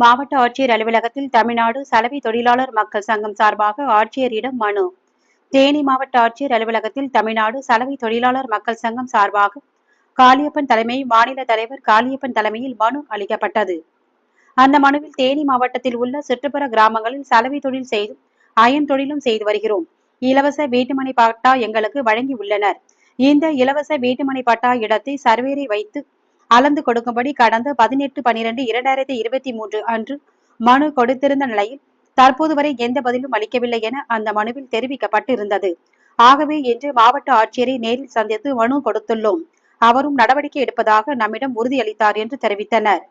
மாவட்ட ஆட்சியர் அலுவலகத்தில் தமிழ்நாடு சலவை தொழிலாளர் மக்கள் சங்கம் சார்பாக ஆட்சியரிடம் மனு. தேனி மாவட்ட ஆட்சியர் அலுவலகத்தில் தமிழ்நாடு சலவை தொழிலாளர் மக்கள் சங்கம் சார்பாக காளியப்பன் தலைமை மாநில தலைவர் காளியப்பன் தலைமையில் மனு அளிக்கப்பட்டது. அந்த மனுவில் தேனி மாவட்டத்தில் உள்ள சுற்றுப்புற கிராமங்களில் சலவை தொழில் செய்து அயன் தொழிலும் செய்து வருகிறோம். இலவச வீட்டுமனை பட்டா எங்களுக்கு வழங்கி உள்ளனர் இந்த இலவச வீட்டுமனை பட்டா இடத்தை சர்வேரை வைத்து அளந்து கொடுக்கும்படி கடந்த பதினெட்டு பனிரெண்டு இரண்டாயிரத்தி இருபத்தி மூன்று அன்று மனு கொடுத்திருந்த நிலையில் தற்போது வரை எந்த பதிலும் அளிக்கவில்லை என அந்த மனுவில் தெரிவிக்கப்பட்டிருந்தது. ஆகவே இன்று மாவட்ட ஆட்சியரை நேரில் சந்தித்து மனு கொடுத்துள்ளோம். அவரும் நடவடிக்கை எடுப்பதாக நம்மிடம் உறுதியளித்தார் என்று தெரிவித்தனர்.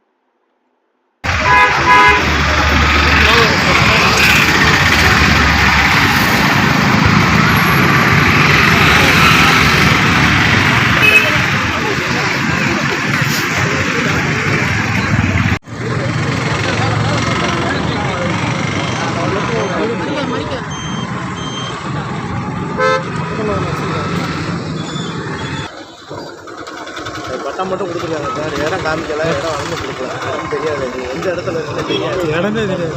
அது பட்டா மட்டும் கொடுத்துருக்காங்க சார். இடம் காமிக்கல இடம் வந்து கொடுக்கல. இடம் தெரியாது. எந்த இடத்துல இருக்குன்னு தெரியாது. இடமே தெரியாது.